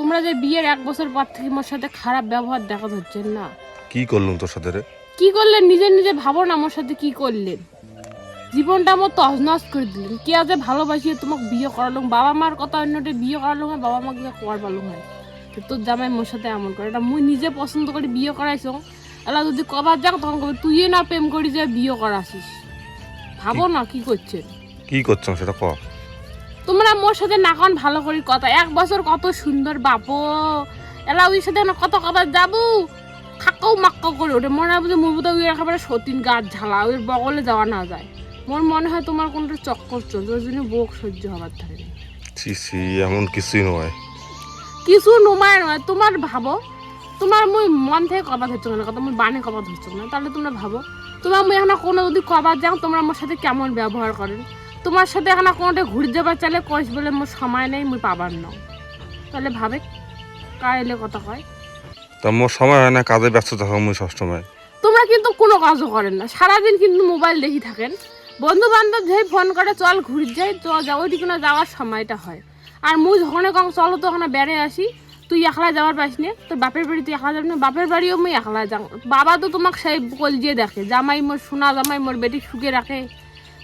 তোমরা যে বিয়ের এক বছর পর থেকে মোর সাথে খারাপ ব্যবহার দেখা হচ্ছে না। কি করলুম তোর সাথে রে? কি করলেন নিজে নিজে ভাবো না আমার সাথে কি করলেন জীবনটা আমার তছনছ করে দিলেন। কে আজ ভালোবাসিয়ে তোমাকে বিয়ে করালুম? বাবা মার কথা অন্যটা বিয়ে করালুম হয় বাবা মাকে করবালুম হয়। তো তোর জামাই মোর সাথে এমন করে। এটা মুই নিজে পছন্দ করে বিয়ে করাইছো এলা যদি কবার যাক তখন কবে তুই না প্রেম করি যে বিয়ে করাছিস। ভাবো না কি করছেন। কি করছাম সেটা ক। তোমরা মোর সাথে নাকন ভালো করি কথা। এক বছর কত সুন্দর বাপো। এলা ওই সাথে না কত কথা যাব। খাক্কাও মাক্কাও করে ওঠে। মনে হয় মুর বোধ ওই একেবারে সতীন গাছ ঝালা। ওই বগলে যাওয়া না যায়। মোর মনে হয় তোমার কোনটা চক্কর চলছে। ওই জন্য বোক সহ্য হবার না। ছি এমন কিছুই নয়। কিছু নোমায় নয়। তোমার ভাবো। তোমার মুই মন থেকে কবা ধরছো না কথা মুই বানে কবা ধরছো না তাহলে তোমরা ভাবো। তোমার মুই এখন কোনো যদি কবার যাও তোমরা আমার সাথে কেমন ব্যবহার করেন? তোমার সাথে এখন কোনোটা ঘুরে যাবার চাইলে কইস বলে মোর সময় নেই মুই পাবার না। তাহলে ভাবে কার এলে কথা কয়? তা মোর সময় হয় না কাজে ব্যস্ত থাকো মুই সবসময়। তোমরা কিন্তু কোনো কাজও করেন না সারাদিন কিন্তু মোবাইল দেখি থাকেন। বন্ধু বান্ধব যেই ফোন করে চল ঘুরে যাই চ যা ওইদিকে না যাওয়ার সময়টা হয়। আর মুই যখন কম চলো তো ওখানে বেড়ে আসি তুই একলা যাওয়ার পাইস নে তোর বাপের বাড়ি তুই একলা যাবি না বাপের বাড়িও মুই একলা যাও বাবা তো তোমাকে সেই কল দিয়ে দেখে জামাই মোর সোনা জামাই মোর বেটি সুখে রাখে।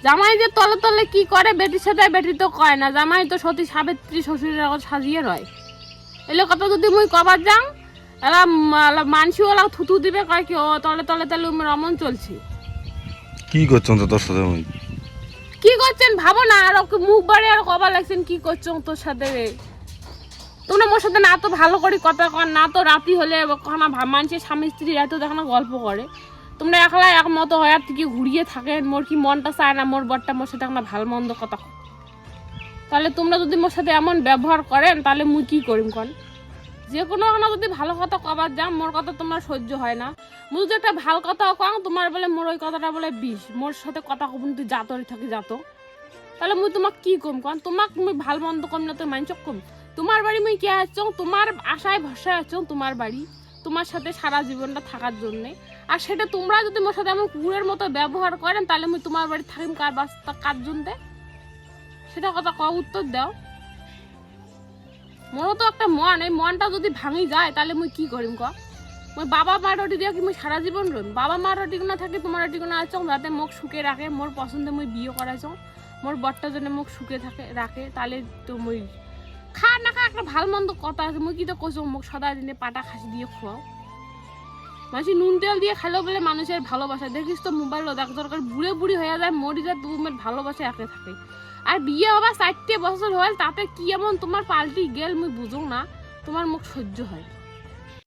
জামাই যে তলে তলে কি করে বেটির সাথে বেটি তো কয় না। জামাই তো সতী সাবিত্রী শ্বশুরের আগত সাজিয়ে রয়। এলে কথা যদি মুই কবার যাও এলা মানসি ওলা থুতু দিবে কয় কি ও তলে তলে তলে উমের অমন চলছে। কি করছাম তো তোর সাথে মুই? কি করছেন ভাবো না আর ওকে মুখ বাড়ি আর কবা লাগছেন কি করছ তোর সাথে রে? তোমরা মোর সাথে না তো ভালো করে কথা কর না তো রাতি হলে কখনো মানুষের স্বামী স্ত্রী এত দেখানো গল্প করে। তোমরা একলা একমত হয় আর থেকে ঘুরিয়ে থাকেন? মোর কি মনটা চায় না? মোর বরটা মোর সাথে ভালো মন্দ কথা। তাহলে তোমরা যদি মোর সাথে এমন ব্যবহার করেন, তাহলে মুই কি করিম কন? যে কোনো না যদি ভালো কথা কবার যাম মোর কথা তোমার সহ্য হয় না। মুই যদি একটা ভালো কথা কম তোমার বলে মোর ওই কথাটা বলে বিষ। মোর সাথে কথা কবন তুই যাতরি থাকি যাত। তাহলে মুই তোমাক কি কম কন? তোমাক মুই ভালো মন্দ কম না তো মানচক কম? তোমার বাড়ি মুই কে আছো? তোমার আশায় ভরসায় আছো? তোমার বাড়ি? তোমার সাথে সারা জীবনটা থাকার জন্যে। আর সেটা তোমরা যদি মোর সাথে এমন কুকুরের মতো ব্যবহার করেন, তাহলে মুই তোমার বাড়ি থাকিম কার বাস্তা কার জন্যে? সেটা কথা ক উত্তর দাও। মোরও তো একটা মন, এই মনটা যদি ভাঙি যায়, তাহলে মুই কি করিম ক? মই বাবা মা রুটি দিয়ে কি মুই সারা জীবন রইম? বাবা মা রুটি না থাকে, তোমার রুটি না আছো যাতে মোক সুখে রাখে, মোর পছন্দে মুই বিয়ে করাইছ, মোর বরটা জন্য মোক সুখে থাকে, রাখে, তাহলে তো মুই খা না খা একটা ভালো মন্দ কথা আছে। মই কি তো কৈছো, মোক সদায় দিনে পাটা খাসি দিয়ে খুৱাওঁ। মানুষ নুন তেল দিয়ে খেলেও বলে মানুষের ভালোবাসা। দেখিস তো, মোবাইল দেখ দরকার বুড়ে বুড়ি হয়ে যায় মরি যায় তোমার ভালোবাসা, একে থাকে। আর বিয়ে হবার চারটে বছর হল, তাতে কি এমন তোমার পাল্টি গেল, মুই বুঝো না। তোমার মুখ সহ্য হয়।